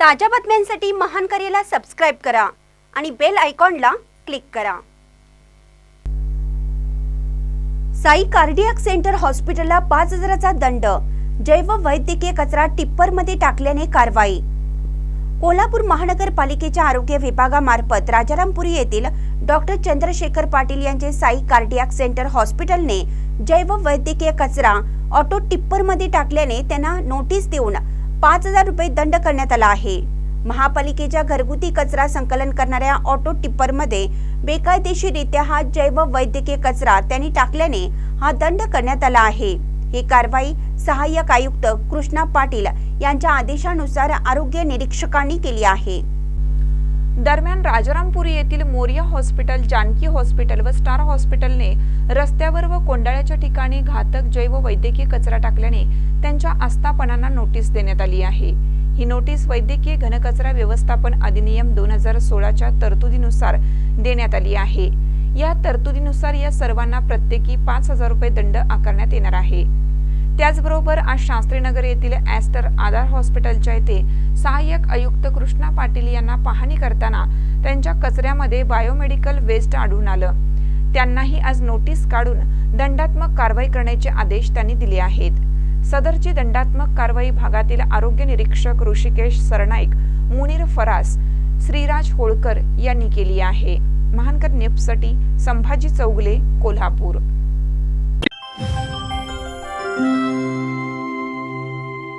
ताज्या बातम्यांसाठी महान करेला सबस्क्राईब करा आणि बेल आयकॉनला क्लिक करा. साई कार्डियाक सेंटर हॉस्पिटलला पाच हजाराचा दंड. जैव वैद्यकीय कचरा टिप्परमध्ये टाकल्याने कारवाई. कोल्हापूर महानगरपालिकेच्या आरोग्य विभागामार्फत राजारामपुरी येथील डॉक्टर चंद्रशेखर पाटील यांचे साई कार्डियाक सेंटर हॉस्पिटलने जैव वैद्यकीय कचरा ऑटो टिप्परमध्ये टाकल्याने त्यांना नोटीस देऊन पाच हजार रुपये दंड करण्यात आला आहे. महापालिकेच्या घरगुती कचरा संकलन करणाऱ्या ऑटो टिप्परमध्ये बेकायदेशीरित्या हा जैव वैद्यकीय कचरा त्यांनी टाकल्याने हा दंड करण्यात आला आहे. ही कारवाई सहाय्यक आयुक्त कृष्णा पाटील यांच्या आदेशानुसार आरोग्य निरीक्षकांनी केली आहे. दरम्यान राजारामपुरी येथील मोरिया हॉस्पिटल जानकी हॉस्पिटल व स्टार हॉस्पिटलने रस्त्यावर व कोंडाळ्याच्या ठिकाणी घातक जैव वैद्यकीय कचरा टाकल्याने त्यांच्या आस्थापनांना नोटीस देण्यात आली आहे. ही नोटीस वैद्यकीय घनकचरा व्यवस्थापन अधिनियम दोन हजार सोळाच्या तरतुदीनुसार देण्यात आली आहे. या तरतुदीनुसार या सर्वांना प्रत्येकी पाच हजार रुपये दंड आकारण्यात येणार आहे. त्याचबरोबर आज शास्त्रीनगर येथील ॲस्टर आधार हॉस्पिटलच्या येथे सहाय्यक आयुक्त कृष्णा पाटील यांना पाहणी करताना त्यांच्या कचऱ्यामध्ये बायोमेडिकल वेस्ट आढळून आलं. त्यांनाही आज नोटीस काढून दंडात्मक कारवाई करण्याचे आदेश त्यांनी दिले आहेत. सदरची दंडात्मक कारवाई भागातील आरोग्य निरीक्षक ऋषिकेश सरनाईक मुनीर फरास श्रीराज होळकर यांनी केली आहे. महानकर नेपसाठी संभाजी चौगले कोल्हापूर.